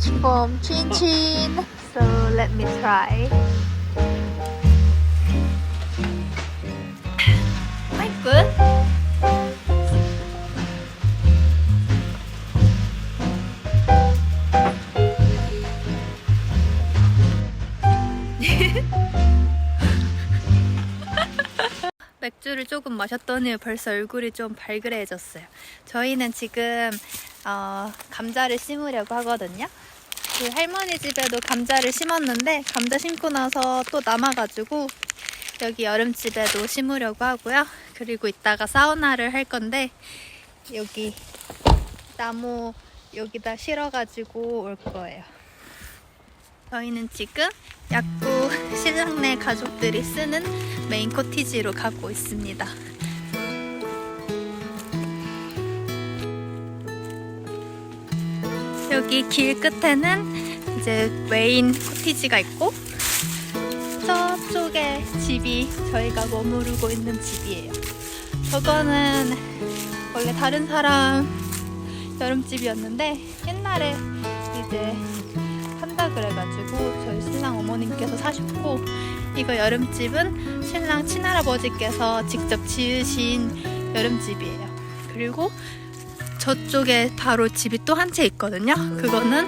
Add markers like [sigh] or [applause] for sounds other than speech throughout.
much foam. Chin chin. So let me try. Quite good. 맥주를 조금 마셨더니 벌써 얼굴이 좀 발그레해졌어요. 저희는 지금 어, 감자를 심으려고 하거든요. 그 할머니 집에도 감자를 심었는데 감자 심고 나서 또 남아가지고 여기 여름집에도 심으려고 하고요. 그리고 이따가 사우나를 할 건데 여기 나무 여기다 실어가지고 올 거예요. 저희는 지금 약구 신랑네 가족들이 쓰는 메인 코티지로 가고 있습니다. 여기 길 끝에는 이제 메인 코티지가 있고 저쪽에 집이 저희가 머무르고 있는 집이에요. 저거는 원래 다른 사람 여름집이었는데 옛날에 이제 한다 그래가지고 저희 신랑 어머님께서 사셨고 이거 여름집은 신랑 친할아버지께서 직접 지으신 여름집이에요. 그리고 저쪽에 바로 집이 또 한 채 있거든요. 그거는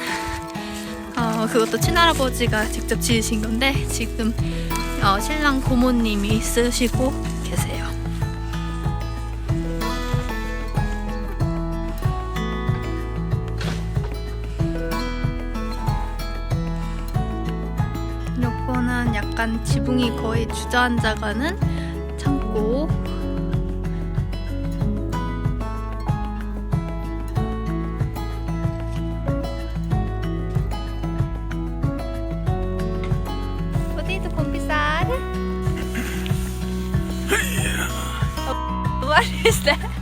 어, 그것도 친할아버지가 직접 지으신 건데 지금 어, 신랑 고모님이 쓰시고 계세요. 요거는 약간 지붕이 거의 주저앉아가는 창고. var [laughs] Hesle.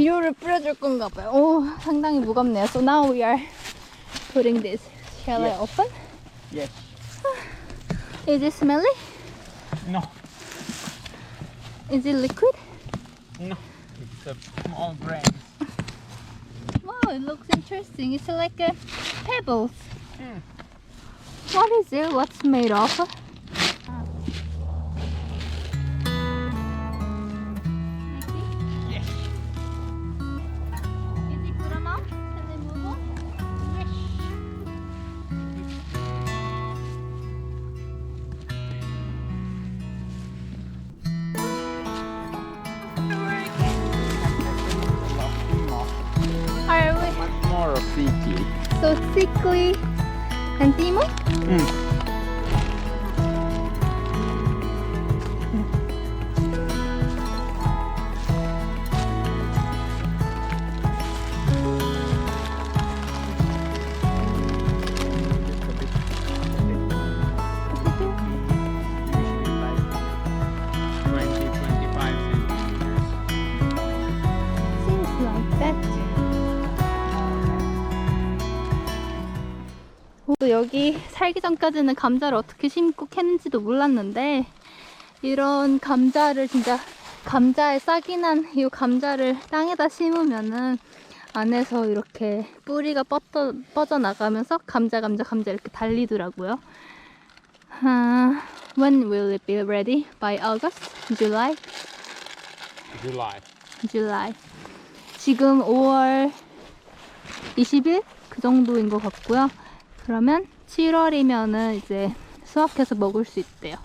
비료를 뿌려줄 건가 봐요. 오, 상당히 무겁네요. So now we are putting this. Shall I open? Yes. Is it smelly? No. Is it liquid? No. It's a small grain. Wow, it looks interesting. It's like a pebbles. Hmm. What is it? What's made of? So sickly, and Mm. 오, 여기 살기 전까지는 감자를 어떻게 심고 캤는지도 몰랐는데 이런 감자를 진짜 감자에 싹이 난 이 감자를 땅에다 심으면은 안에서 이렇게 뿌리가 뻗어, 뻗어나가면서 감자 감자 감자 이렇게 달리더라고요. 아, when will it be ready? By August? July? July. July. 지금 5월 20일 그 정도인 것 같고요. 그러면 7월이면은 이제 수확해서 먹을 수 있대요.